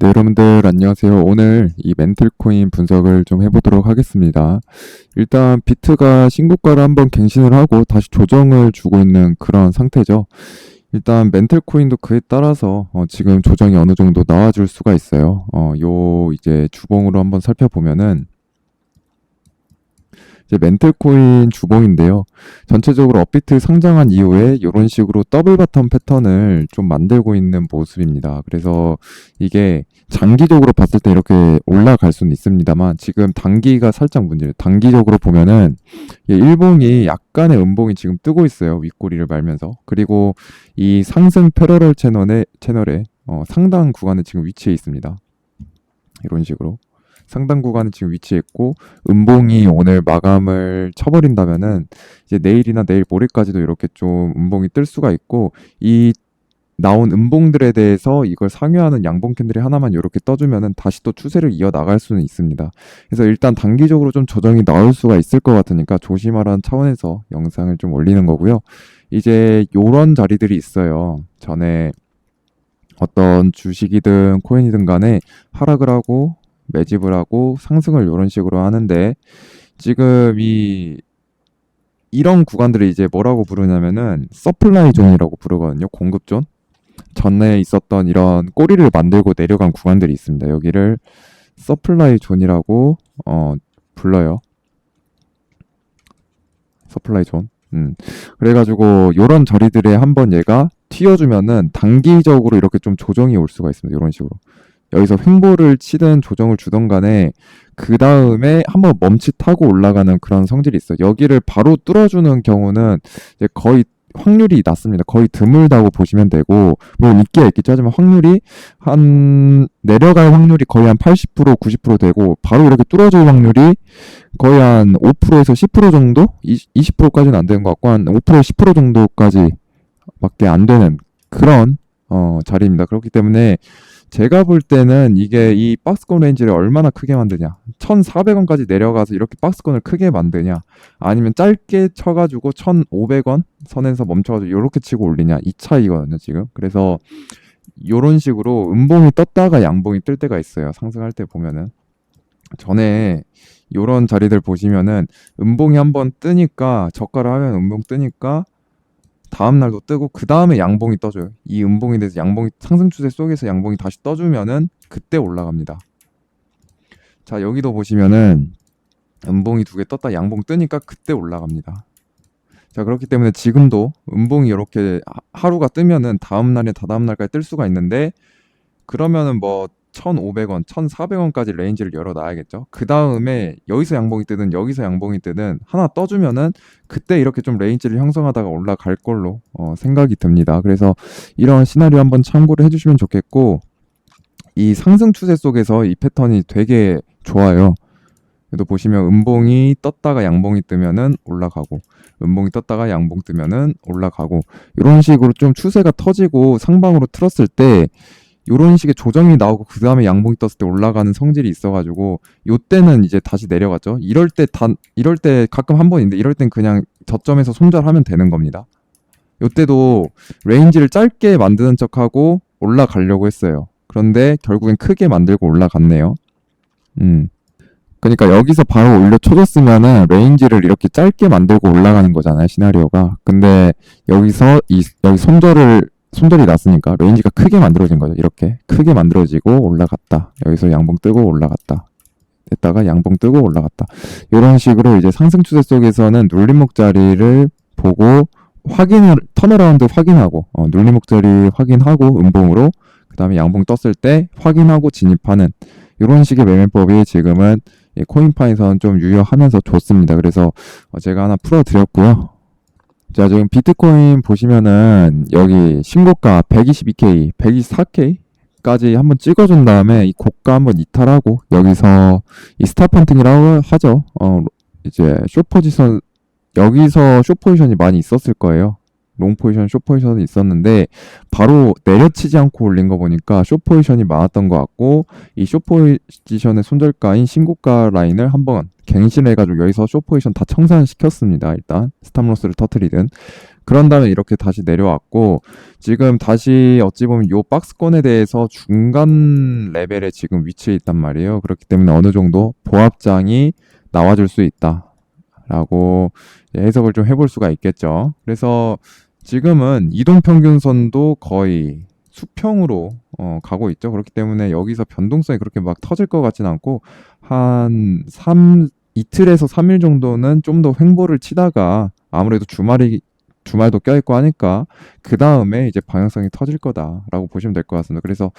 네, 여러분들 안녕하세요. 오늘 이 멘틀코인 분석을 좀 해보도록 하겠습니다. 일단 비트가 신고가를 한번 갱신을 하고 다시 조정을 주고 있는 그런 상태죠. 일단 멘틀코인도 그에 따라서 어, 지금 조정이 어느 정도 나와줄 수가 있어요. 어, 요 이제 주봉으로 한번 살펴보면은 이제 멘틀코인 주봉인데요. 전체적으로 업비트 상장한 이후에 이런 식으로 더블 바텀 패턴을 좀 만들고 있는 모습입니다. 그래서 이게 장기적으로 봤을 때 이렇게 올라갈 수는 있습니다만 지금 단기가 살짝 문제예요. 단기적으로 보면은 이 일봉이 약간의 음봉이 지금 뜨고 있어요. 윗꼬리를 말면서. 그리고 이 상승 패러럴 채널에 채널에 어, 상당 구간에 지금 위치해 있습니다. 이런 식으로. 상당 구간에 지금 위치했고 음봉이 오늘 마감을 쳐버린다면은 이제 내일이나 내일 모레까지도 이렇게 좀 음봉이 뜰 수가 있고 이 나온 음봉들에 대해서 이걸 상회하는 양봉 캔들이 하나만 이렇게 떠주면은 다시 또 추세를 이어 나갈 수는 있습니다. 그래서 일단 단기적으로 좀 조정이 나올 수가 있을 것 같으니까 조심하라는 차원에서 영상을 좀 올리는 거고요. 이제 요런 자리들이 있어요. 전에 어떤 주식이든 코인이든 간에 하락을 하고 매집을 하고 상승을 이런 식으로 하는데 지금 이 이런 구간들을 이제 뭐라고 부르냐면은 서플라이 존이라고 부르거든요. 공급 존. 전에 있었던 이런 꼬리를 만들고 내려간 구간들이 있습니다. 여기를 서플라이 존이라고 어 불러요. 서플라이 존. 음. 그래가지고 요런 자리들에 한번 얘가 튀어주면은 단기적으로 이렇게 좀 조정이 올 수가 있습니다. 이런 식으로. 여기서 횡보를 치든 조정을 주던 간에 그 다음에 한번 멈칫하고 올라가는 그런 성질이 있어요. 여기를 바로 뚫어주는 경우는 이제 거의 확률이 낮습니다. 거의 드물다고 보시면 되고, 물론 있기야 있겠죠. 하지만 확률이 한, 내려갈 확률이 거의 한 80%, 90% 되고, 바로 이렇게 뚫어질 확률이 거의 한 5%에서 10% 정도? 20%까지는 안 되는 것 같고, 한 5%, 10% 정도까지 밖에 안 되는 그런, 어, 자리입니다. 그렇기 때문에, 제가 볼 때는 이게 이 박스권 레인지를 얼마나 크게 만드냐. 1,400원까지 내려가서 이렇게 박스권을 크게 만드냐. 아니면 짧게 쳐가지고 1,500원 선에서 멈춰가지고 이렇게 치고 올리냐. 이 차이거든요, 지금. 그래서 이런 식으로 음봉이 떴다가 양봉이 뜰 때가 있어요. 상승할 때 보면은. 전에 이런 자리들 보시면은 음봉이 한번 뜨니까 저가를 하면 음봉 뜨니까 다음 날도 뜨고 그 다음에 양봉이 떠줘요. 이 음봉에 대해서 양봉이 상승 추세 속에서 양봉이 다시 떠주면은 그때 올라갑니다. 자 여기도 보시면은 음봉이 두 개 떴다 양봉 뜨니까 그때 올라갑니다. 자 그렇기 때문에 지금도 음봉이 이렇게 하루가 뜨면은 다음 날에 다다음 날까지 뜰 수가 있는데 그러면은 뭐 1,500원, 1,400원까지 레인지를 열어놔야겠죠. 그 다음에 여기서 양봉이 뜨든 여기서 양봉이 뜨든 하나 떠주면은 그때 이렇게 좀 레인지를 형성하다가 올라갈 걸로 어, 생각이 듭니다. 그래서 이런 시나리오 한번 참고를 해주시면 좋겠고 이 상승 추세 속에서 이 패턴이 되게 좋아요. 그래도 보시면 음봉이 떴다가 양봉이 뜨면은 올라가고 음봉이 떴다가 양봉 뜨면은 올라가고 이런 식으로 좀 추세가 터지고 상방으로 틀었을 때 요런 식의 조정이 나오고 그 다음에 양봉이 떴을 때 올라가는 성질이 있어가지고 요때는 이제 다시 내려갔죠. 이럴 때 단 이럴 때 가끔 한 번인데 이럴 땐 그냥 저점에서 손절하면 되는 겁니다. 요때도 레인지를 짧게 만드는 척하고 올라가려고 했어요. 그런데 결국엔 크게 만들고 올라갔네요. 음. 그러니까 여기서 바로 올려 쳐줬으면은 레인지를 이렇게 짧게 만들고 올라가는 거잖아요 시나리오가. 근데 여기서 이 여기 손절을 손절이 났으니까 레인지가 크게 만들어진 거죠. 이렇게 크게 만들어지고 올라갔다. 여기서 양봉 뜨고 올라갔다. 됐다가 양봉 뜨고 올라갔다. 이런 식으로 이제 상승 추세 속에서는 눌림목 자리를 보고 확인을 턴어라운드 확인하고 어, 눌림목 자리 확인하고 음봉으로 그 다음에 양봉 떴을 때 확인하고 진입하는 이런 식의 매매법이 지금은 코인파에서는 좀 유효하면서 좋습니다. 그래서 어, 제가 하나 풀어드렸고요. 자, 지금 비트코인 보시면은 여기 신고가 122K, 124K까지 한번 찍어준 다음에 이 고가 한번 이탈하고 여기서 이 스탑펀팅이라고 하죠. 어, 이제 쇼 포지션, 여기서 쇼 포지션이 많이 있었을 거예요. 롱 포지션, 쇼 포지션이 있었는데 바로 내려치지 않고 올린 거 보니까 쇼 포지션이 많았던 것 같고 이쇼 포지션의 손절가인 신고가 라인을 한번 갱신해가지고 여기서 쇼 포지션 다 청산시켰습니다. 일단 스탑로스를 터트리든 그런 다음에 이렇게 다시 내려왔고 지금 다시 어찌 보면 요 박스권에 대해서 중간 레벨에 지금 위치해 있단 말이에요. 그렇기 때문에 어느 정도 보합장이 나와줄 수 있다 라고 해석을 좀 해볼 수가 있겠죠. 그래서 지금은 이동 평균선도 거의 수평으로 어, 가고 있죠. 그렇기 때문에 여기서 변동성이 그렇게 막 터질 것 같진 않고 한 3, 이틀에서 3일 정도는 좀 더 횡보를 치다가 아무래도 주말이 주말도 껴있고 하니까 그 다음에 이제 방향성이 터질 거다라고 보시면 될 것 같습니다. 그래서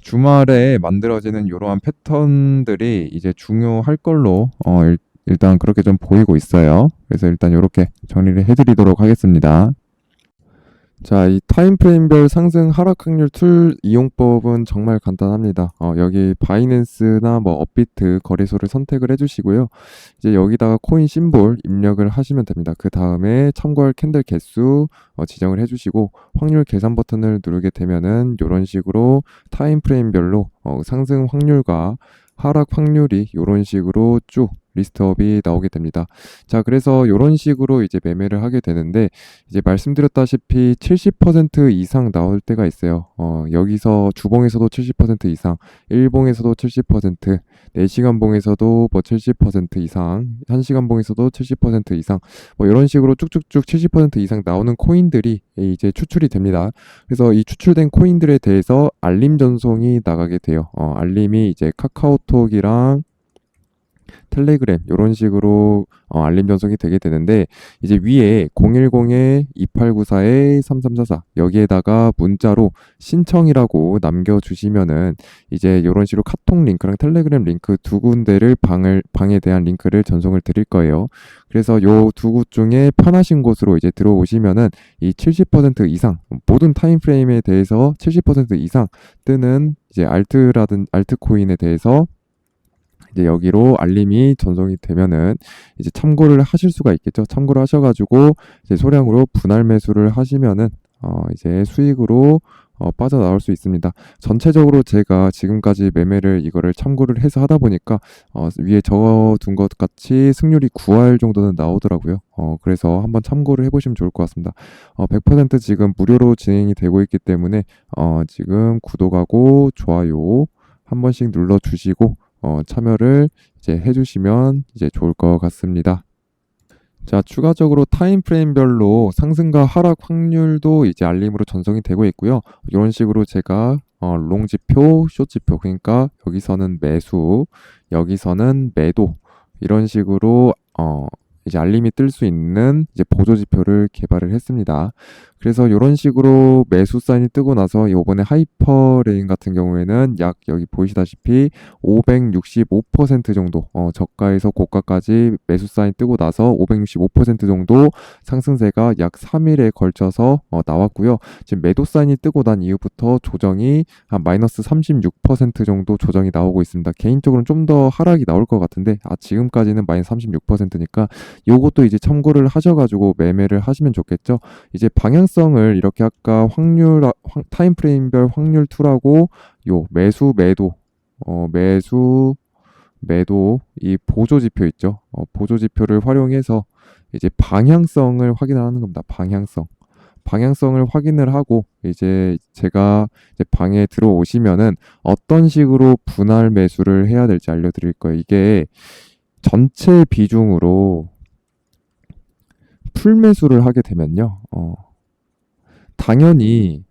주말에 만들어지는 이러한 패턴들이 이제 중요할 걸로 어, 일, 일단 그렇게 좀 보이고 있어요. 그래서 일단 이렇게 정리를 해드리도록 하겠습니다. 자, 이 타임프레임별 상승 하락 확률 툴 이용법은 정말 간단합니다. 어, 여기 바이낸스나 뭐 업비트 거래소를 선택을 해주시고요. 이제 여기다가 코인 심볼 입력을 하시면 됩니다. 그 다음에 참고할 캔들 개수 어, 지정을 해주시고 확률 계산 버튼을 누르게 되면은 이런 식으로 타임프레임별로 어, 상승 확률과 하락 확률이 이런 식으로 쭉 리스트업이 나오게 됩니다. 자, 그래서 이런 식으로 이제 매매를 하게 되는데 이제 말씀드렸다시피 70% 이상 나올 때가 있어요. 어, 여기서 주봉에서도 70% 이상, 일봉에서도 70%, 4시간 봉에서도 뭐 70% 이상, 1시간 봉에서도 70% 이상, 뭐 이런 식으로 쭉쭉쭉 70% 이상 나오는 코인들이 이제 추출이 됩니다. 그래서 이 추출된 코인들에 대해서 알림 전송이 나가게 돼요. 어, 알림이 이제 카카오톡이랑 텔레그램 이런 식으로 어, 알림 전송이 되게 되는데 이제 위에 010-2894-3344 여기에다가 문자로 신청이라고 남겨주시면은 이제 이런 식으로 카톡 링크랑 텔레그램 링크 두 군데를 방을 방에 대한 링크를 전송을 드릴 거예요. 그래서 요 두 곳 중에 편하신 곳으로 이제 들어오시면은 이 70% 이상 모든 타임 프레임에 대해서 70% 이상 뜨는 이제 알트라든 알트코인에 대해서 이제 여기로 알림이 전송이 되면은 이제 참고를 하실 수가 있겠죠. 참고를 하셔가지고 이제 소량으로 분할 매수를 하시면은 어 이제 수익으로 어 빠져나올 수 있습니다. 전체적으로 제가 지금까지 매매를 이거를 참고를 해서 하다 보니까 어 위에 적어둔 것 같이 승률이 9할 정도는 나오더라고요. 어 그래서 한번 참고를 해보시면 좋을 것 같습니다. 어 100% 지금 무료로 진행이 되고 있기 때문에 어 지금 구독하고 좋아요 한 번씩 눌러 주시고 어, 참여를 이제 해주시면 이제 좋을 것 같습니다. 자, 추가적으로 타임프레임별로 상승과 하락 확률도 이제 알림으로 전송이 되고 있고요. 이런 식으로 제가 어, 롱 지표, 숏 지표, 그러니까 여기서는 매수, 여기서는 매도 이런 식으로 어, 이제 알림이 뜰 수 있는 이제 보조 지표를 개발을 했습니다. 그래서 이런 식으로 매수 사인이 뜨고 나서 이번에 하이퍼레인 같은 경우에는 약 여기 보이시다시피 565% 정도 어, 저가에서 고가까지 매수 사인 뜨고 나서 565% 정도 상승세가 약 3일에 걸쳐서 어, 나왔고요. 지금 매도 사인이 뜨고 난 이후부터 조정이 한 마이너스 36% 정도 조정이 나오고 있습니다. 개인적으로는 좀 더 하락이 나올 것 같은데 아 지금까지는 마이너스 36%니까 요것도 이제 참고를 하셔가지고 매매를 하시면 좋겠죠. 이제 방향 방향성을 이렇게 아까 확률 타임 프레임별 확률 툴하고 요 매수 매도 어 매수 매도 이 보조 지표 있죠. 어, 보조 지표를 활용해서 이제 방향성을 확인하는 겁니다. 방향성. 방향성을 확인을 하고 이제 제가 이제 방에 들어오시면은 어떤 식으로 분할 매수를 해야 될지 알려드릴 거예요. 이게 전체 비중으로 풀 매수를 하게 되면요. 어, 당연히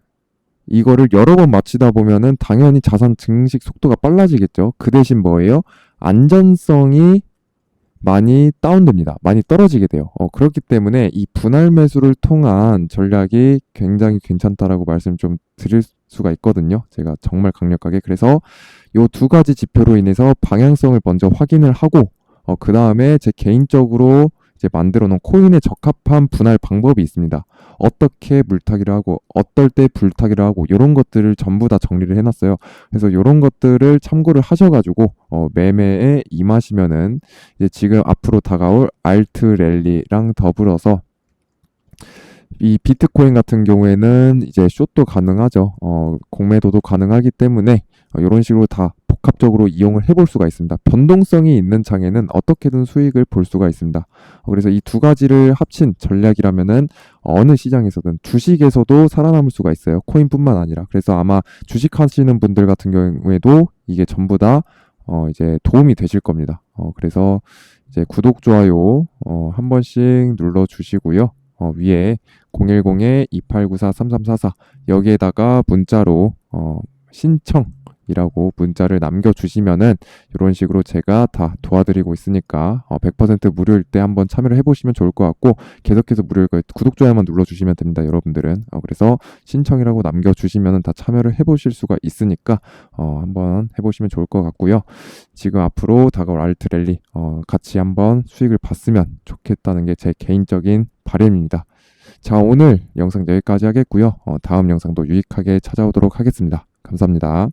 이거를 여러 번 마치다 보면은 당연히 자산 증식 속도가 빨라지겠죠. 그 대신 뭐예요? 안전성이 많이 다운됩니다. 많이 떨어지게 돼요. 어, 그렇기 때문에 이 분할 매수를 통한 전략이 굉장히 괜찮다라고 말씀 좀 드릴 수가 있거든요. 제가 정말 강력하게. 그래서 요 두 가지 지표로 인해서 방향성을 먼저 확인을 하고, 어, 그 다음에 제 개인적으로 이제 만들어 놓은 코인에 적합한 분할 방법이 있습니다. 어떻게 물타기를 하고 어떨 때 불타기를 하고 이런 것들을 전부 다 정리를 해놨어요. 그래서 이런 것들을 참고를 하셔가지고 어, 매매에 임하시면은 이제 지금 앞으로 다가올 알트 랠리랑 더불어서 이 비트코인 같은 경우에는 이제 숏도 가능하죠. 어, 공매도도 가능하기 때문에 어, 이런 식으로 다 복합적으로 이용을 해볼 수가 있습니다. 변동성이 있는 장에는 어떻게든 수익을 볼 수가 있습니다. 어, 그래서 이 두 가지를 합친 전략이라면은 어느 시장에서든 주식에서도 살아남을 수가 있어요. 코인뿐만 아니라. 그래서 아마 주식 하시는 분들 같은 경우에도 이게 전부 다 어, 이제 도움이 되실 겁니다. 어, 그래서 이제 구독, 좋아요, 어, 한 번씩 눌러 주시고요. 어, 위에 010-2894-3344 여기에다가 문자로 어, 신청 이라고 문자를 남겨주시면은 이런 식으로 제가 다 도와드리고 있으니까 어, 100% 무료일 때 한번 참여를 해보시면 좋을 것 같고 계속해서 무료일 거예요. 구독, 좋아요만 눌러주시면 됩니다. 여러분들은. 어, 그래서 신청이라고 남겨주시면은 다 참여를 해보실 수가 있으니까 어, 한번 해보시면 좋을 것 같고요. 지금 앞으로 다가올 알트 랠리 어, 같이 한번 수익을 봤으면 좋겠다는 게 제 개인적인 바람입니다. 자, 오늘 영상 여기까지 하겠고요. 어, 다음 영상도 유익하게 찾아오도록 하겠습니다. 감사합니다.